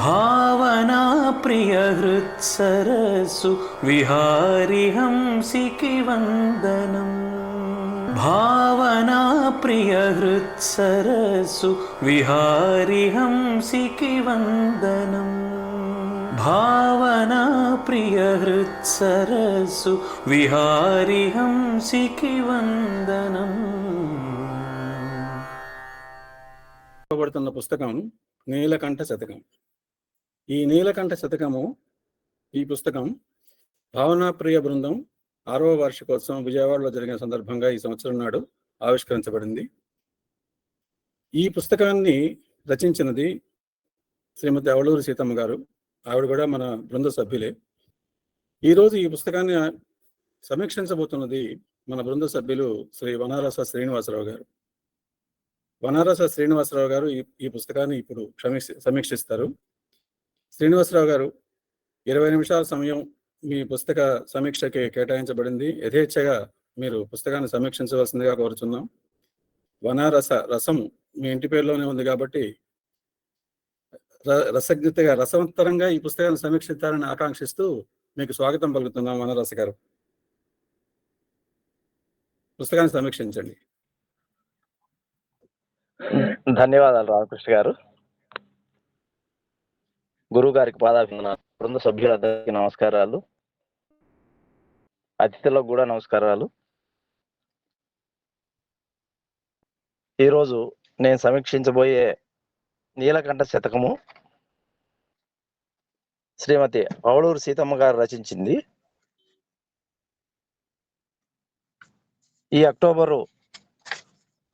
భావనా ప్రియ హృత్సరస్సు విహారి హంసికి వందనం భావనా ప్రియ హృత్సరస్సు విహారి హంసికి వందనం భావనా ప్రియ హృత్సరస్సు విహారి హంసికి వందనం చెప్పబడుతున్న పుస్తకం నీలకంఠ శతకం ఈ నీలకంఠ శతకము ఈ పుస్తకం భావనా ప్రియ బృందం ఆరవ వార్షికోత్సవం విజయవాడలో జరిగిన సందర్భంగా ఈ సంవత్సరం నాడు ఆవిష్కరించబడింది. ఈ పుస్తకాన్ని రచించినది శ్రీమతి అవలూరు సీతమ్మ గారు. ఆవిడ కూడా మన బృంద సభ్యులే. ఈరోజు ఈ పుస్తకాన్ని సమీక్షించబోతున్నది మన బృంద సభ్యులు శ్రీ వనారస శ్రీనివాసరావు గారు. వనారస శ్రీనివాసరావు గారు ఈ ఈ పుస్తకాన్ని ఇప్పుడు సమీక్ష సమీక్షిస్తారు. శ్రీనివాసరావు గారు ఇరవై నిమిషాల సమయం మీ పుస్తక సమీక్షకి కేటాయించబడింది. యథేచ్ఛగా మీరు పుస్తకాన్ని సమీక్షించవలసిందిగా కోరుచున్నాం. వనరస రసం మీ ఇంటి పేరులోనే ఉంది కాబట్టి ర- రసజ్ఞతగా రసవంతరంగా ఈ పుస్తకాన్ని సమీక్షిస్తారని ఆకాంక్షిస్తూ మీకు స్వాగతం పలుకుతున్నాం వనరస గారు. పుస్తకాన్ని సమీక్షించండి. ధన్యవాదాలు రామకృష్ణ గారు. గురువు గారికి పాదాభివందనాలు బృంద సభ్యులందరికీ నమస్కారాలు. అతిథులకు కూడా నమస్కారాలు. ఈరోజు నేను సమీక్షించబోయే నీలకంఠ శతకము శ్రీమతి పవళూరు సీతమ్మ గారు రచించింది. ఈ అక్టోబరు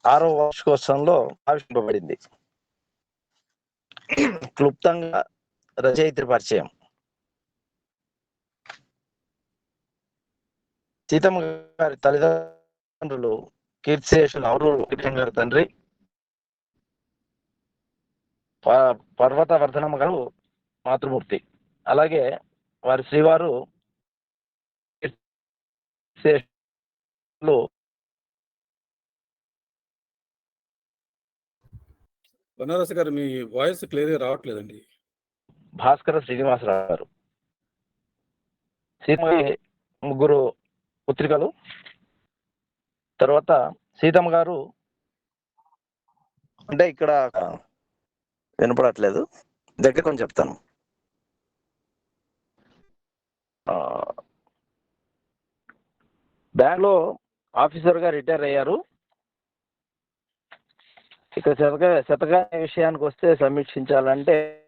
ఆరో వార్షికోత్సవంలో ఆవిష్కరింపబడింది. క్లుప్తంగా రచయిత్రి పరిచయం. సీతమ్మ గారి తల్లిదండ్రులు కీర్తిశేషులు అవరు కృష్ణ గారి తండ్రి. ప- పర్వత వర్ధనమ్మ గారు మాతృమూర్తి. అలాగే వారి శ్రీవారు కీర్తిశేషులు. గారు మీ వాయిస్ క్లియర్గా రావట్లేదండి. భాస్కర శ్రీనివాసరావు గారు. సీతమ్మ ముగ్గురు పుత్రికలు. తర్వాత సీతమ్మ గారు అంటే ఇక్కడ వినపడట్లేదు. దగ్గర కొంచెం చెప్తాను. బ్యాంక్లో ఆఫీసర్గా రిటైర్ అయ్యారు. ఇక్కడ శతక శతక విషయానికి వస్తే సమీక్షించాలంటే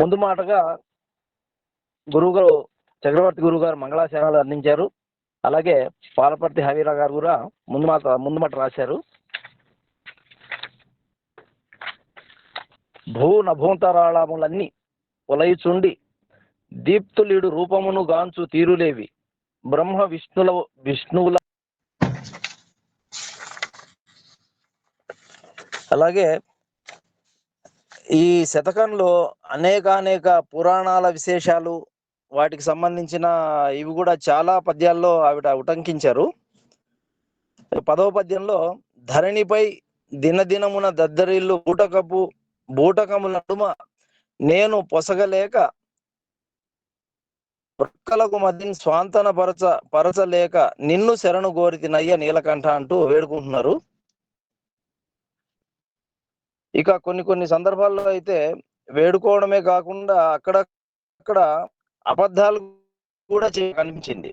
ముందు మాటగా గురువుగారు చక్రవర్తి గురువు గారు మంగళాశానాలు అందించారు. అలాగే పాలపర్తి హవీరా గారు కూడా ముందు మాట ముందు మాట రాశారు. భూ నభూంతరాళములన్నీ ఉలయిచుండి దీప్తులీడు రూపమును గాంచు తీరులేవి. బ్రహ్మ విష్ణుల విష్ణువుల అలాగే ఈ శతకంలో అనేకానేక పురాణాల విశేషాలు వాటికి సంబంధించిన ఇవి కూడా చాలా పద్యాల్లో ఆవిడ ఉటంకించారు. పదవ పద్యంలో ధరణిపై దినదినమున దద్దరిల్లు బూటకపు బూటకముల నడుమ నేను పొసగలేక ప్రక్కలకు మధ్య స్వాంతన పరచ పరచలేక నిన్ను శరణు గోరితినయ్య నీలకంఠ అంటూ వేడుకుంటున్నారు. ఇక కొన్ని కొన్ని సందర్భాల్లో అయితే వేడుకోవడమే కాకుండా అక్కడక్కడ అబద్ధాలు కూడా కనిపించింది.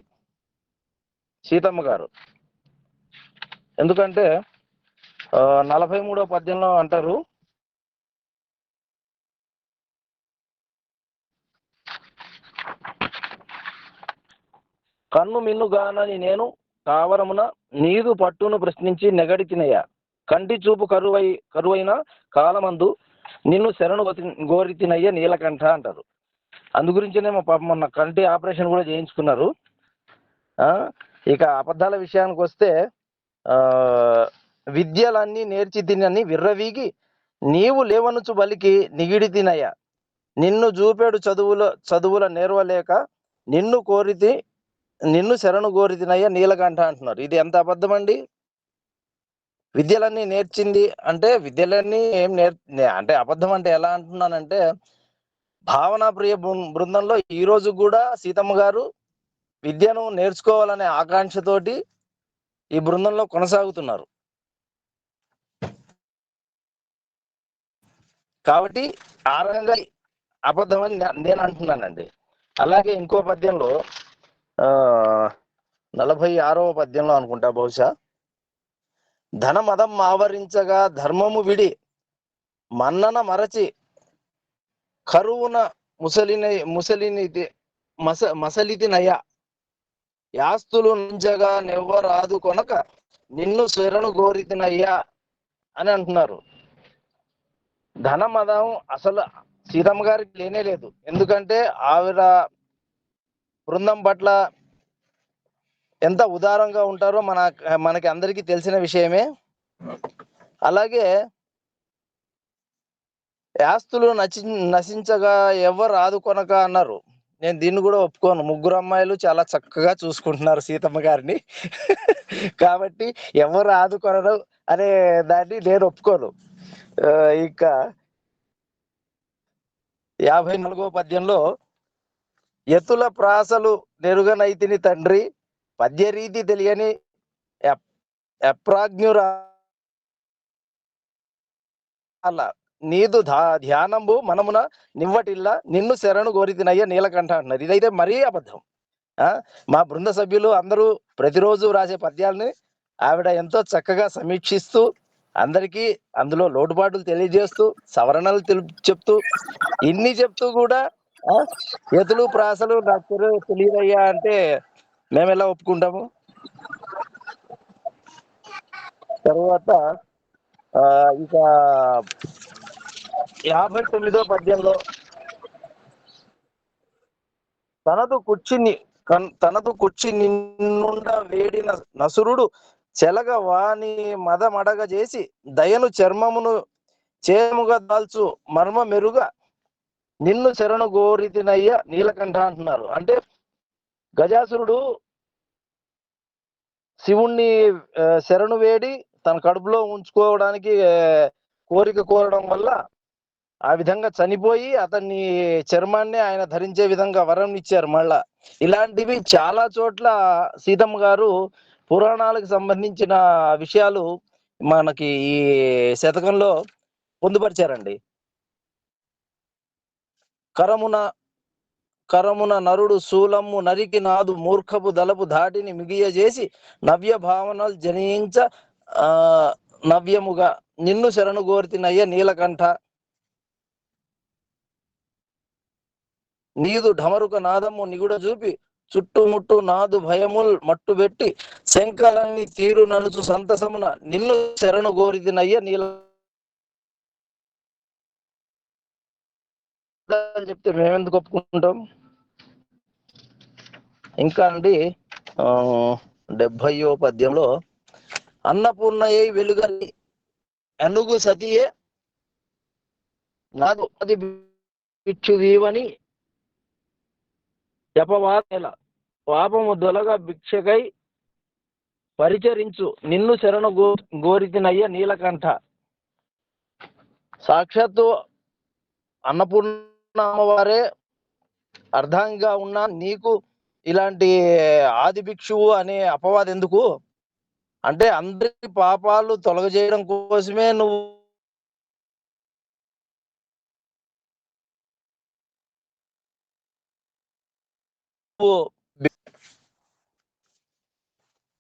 సీతమ్మ గారు. ఎందుకంటే నలభై మూడో పద్యంలో అంటారు కన్ను మిన్నుగానని నేను కావరమున నీదు పట్టును ప్రశ్నించి నెగడి కంటి చూపు కరువై కరువైన కాలమందు నిన్ను శరణు గతి- నీలకంఠ అంటారు. అందు గురించినే మా పాప మొన్న కంటి ఆపరేషన్ కూడా చేయించుకున్నారు. ఇక అబద్ధాల విషయానికి వస్తే విద్యలన్నీ నేర్చి తినని విర్రవీగి నీవు లేవనుచు బలికి నిగిడి తినయ్యా. నిన్ను చూపేడు చదువుల చదువుల నేర్వలేక నిన్ను కోరితి నిన్ను శరణు కోరితినయ్య నీలకంఠ అంటున్నారు. ఇది ఎంత అబద్ధం అండి విద్యలన్నీ నేర్చింది అంటే విద్యలన్నీ ఏం నేర్ అంటే అబద్ధం అంటే ఎలా అంటున్నానంటే భావనా ప్రియ బృందంలో ఈ రోజు కూడా సీతమ్మ గారు విద్యను నేర్చుకోవాలనే ఆకాంక్షతోటి ఈ బృందంలో కొనసాగుతున్నారు. కాబట్టి ఆ రకంగా అబద్ధం అని నేను అంటున్నానండి. అలాగే ఇంకో పద్యంలో ఆ నలభై ఆరవ పద్యంలో అనుకుంటా బహుశా. ధనమదం ఆవరించగా ధర్మము విడి మన్నన మరచి కరువున ముసలిన ముసలిని మస మసలితినయ యాస్తులు నుంచగా నెవ్వరాదు కొనక నిన్ను శరణు గోరితినయ్యా అని అంటున్నారు. ధనమదం అసలు సీతమ్మ గారికి లేనే లేదు. ఎందుకంటే ఆవిడ బృందం పట్ల ఎంత ఉదారంగా ఉంటారో మన మనకి అందరికీ తెలిసిన విషయమే. అలాగే యాస్తులు నచి నశించగా ఎవరు ఆదుకొనక అన్నారు. నేను దీన్ని కూడా ఒప్పుకోను. ముగ్గురు అమ్మాయిలు చాలా చక్కగా చూసుకుంటున్నారు సీతమ్మ గారిని. కాబట్టి ఎవరు ఆదుకొనరు అనే దాన్ని నేను ఒప్పుకోను. ఇంకా యాభై నాలుగో పద్యంలో ఎత్తుల ప్రాసలు నెరుగనైతిని తండ్రి పద్యరీతి తెలియని ఎప్- అలా నీదు ధా ధ్యానంబు మనమున నివ్వటిల్ల నిన్ను శరణు కోరితినయ్య నీలకంఠ అంటున్నారు ఇదైతే మరీ అబద్ధం. ఆ? మా బృంద సభ్యులు అందరూ ప్రతిరోజు రాసే పద్యాలని ఆవిడ ఎంతో చక్కగా సమీక్షిస్తూ అందరికీ అందులో లోటుపాట్లు తెలియజేస్తూ సవరణలు తెలు చెప్తూ ఇన్ని చెప్తూ కూడా చేతులు ప్రాసలు నాకు తెలియదయ్యా అంటే మేము ఎలా ఒప్పుకుంటాము? తర్వాత ఇక యాభై తొమ్మిదో పద్యంలో తనదు కుర్చిని తనదు కుర్చి నిన్నుండ వేడిన నసురుడు చెలగ వాని మదమడగ చేసి దయను చర్మమును చేముగా దాల్చు మర్మ మెరుగ నిన్ను శరణు గోరితినయ్య నీలకంఠ అంటున్నారు. అంటే గజాసురుడు శివుణ్ణి శరణు వేడి తన కడుపులో ఉంచుకోవడానికి కోరిక కోరడం వల్ల ఆ విధంగా చనిపోయి అతన్ని చర్మాన్ని ఆయన ధరించే విధంగా వరం ఇచ్చారు మళ్ళా. ఇలాంటివి చాలా చోట్ల సీతమ్మ గారు పురాణాలకు సంబంధించిన విషయాలు మనకి ఈ శతకంలో పొందుపరిచారండి. కరమున కరమున నరుడు శూలము నరికి నాదు మూర్ఖపు దలపు ధాటిని మిగియజేసి నవ్య భావనలు జనించ ఆ నవ్యముగా నిన్ను శరణు కోరితినయ్య నీలకంఠ. నీదు ఢమరుక నాదము నిగుడ చూపి చుట్టుముట్టు నాదు భయముల్ మట్టు పెట్టి శంకరాన్ని తీరు నలుచు సంతసమున నిన్ను శరణు కోరితినయ్య నీల చెప్తే మేమెందుకు ఒప్పుకుంటాం? ఇంకా అండి ఆ పద్యంలో అన్నపూర్ణయ్య వెలుగని అనుగు సతియే నాకు అది భిక్షుదీవని జపవాతెల పాపము దొలగ భిక్షకై పరిచరించు. నిన్ను శరణు గో గోరితినయ్య నీలకంఠ. సాక్షాత్తు అన్నపూర్ణ అమ్మవారే అర్ధంగా ఉన్న నీకు ఇలాంటి ఆది భిక్షువు అనే అపవాదం ఎందుకు? అంటే అందరి పాపాలు తొలగజేయడం కోసమే నువ్వు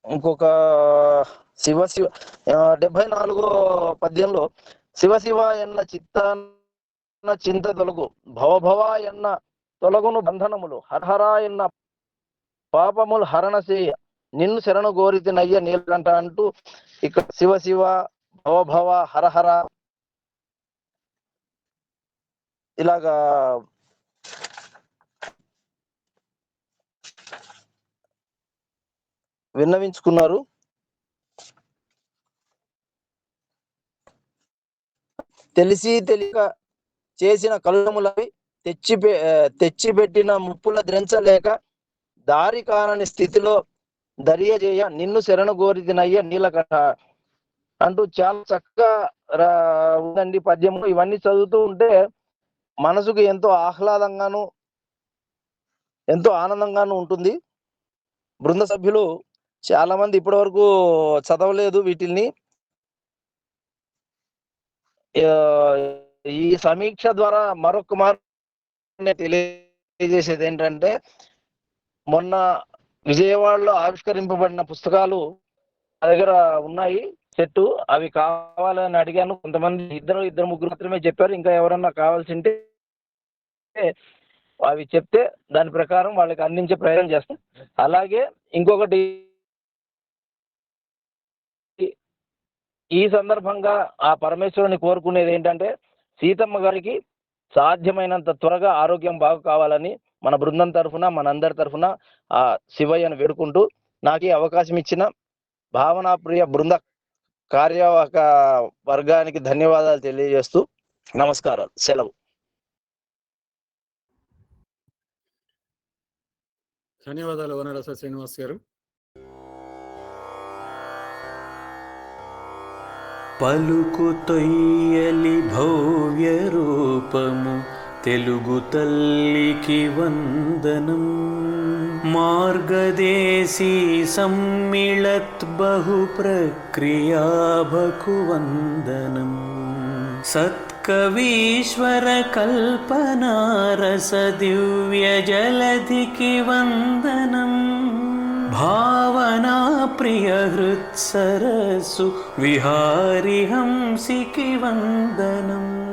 ఇంకొక శివ శివ డెబ్బై నాలుగో పద్యంలో శివ శివ ఎన్న చిత్తాన్న చింత తొలగు భవభవ ఎన్న తొలగును బంధనములు హరహర ఎన్న పాపములు హరణ చేయ. నిన్ను శరణు కోరితినయ్య నీళ్ళంట అంటూ ఇక్కడ శివ శివ భవభవ హరహర ఇలాగా విన్నవించుకున్నారు. తెలిసి తెలియక చేసిన కలుములవి తెచ్చి పె- తెచ్చిపెట్టిన ముప్పుల ద్రించలేక దారి కానని స్థితిలో దరియజేయ నిన్ను శరణు గోరిదినయ్య నీలకంఠ అంటూ చాలా చక్కగా రా- ఉందండి పద్యము. ఇవన్నీ చదువుతూ ఉంటే మనసుకు ఎంతో ఆహ్లాదంగాను ఎంతో ఆనందంగాను ఉంటుంది. బృంద సభ్యులు చాలా మంది ఇప్పటి వరకు చదవలేదు వీటిల్ని. ఈ సమీక్ష ద్వారా మరొక మారు తెలియజేసేది ఏంటంటే మొన్న విజయవాడలో ఆవిష్కరింపబడిన పుస్తకాలు నా దగ్గర ఉన్నాయి సెట్టు. అవి కావాలని అడిగాను. కొంతమంది ఇద్దరు ఇద్దరు ముగ్గురు మాత్రమే చెప్పారు. ఇంకా ఎవరన్నా కావాల్సి ఉంటే అవి చెప్తే దాని ప్రకారం వాళ్ళకి అందించే ప్రయత్నం చేస్తాం. అలాగే ఇంకొకటి ఈ సందర్భంగా ఆ పరమేశ్వరుని కోరుకునేది ఏంటంటే సీతమ్మ గారికి సాధ్యమైనంత త్వరగా ఆరోగ్యం బాగు కావాలని మన బృందం తరఫున మనందరి తరఫున ఆ శివయ్యను వేడుకుంటూ నాకు ఈ అవకాశం ఇచ్చిన భావనాప్రియ బృంద కార్యవాహక వర్గానికి ధన్యవాదాలు తెలియజేస్తూ నమస్కారాలు. సెలవు. ధన్యవాదాలు వనరస శ్రీనివాస్ గారు. పలుకు తొయ్యలి భవ్య రూపము తెలుగు తల్లికి వందనం. మార్గదేశీ సమ్మిళత్ బహు ప్రక్రియాభకు వందనం సత్కవీశ్వర కల్పనారస దివ్య జలధికి వందనం. భావనా ప్రియ హృత్సరసు విహారి హంసికి వందనం.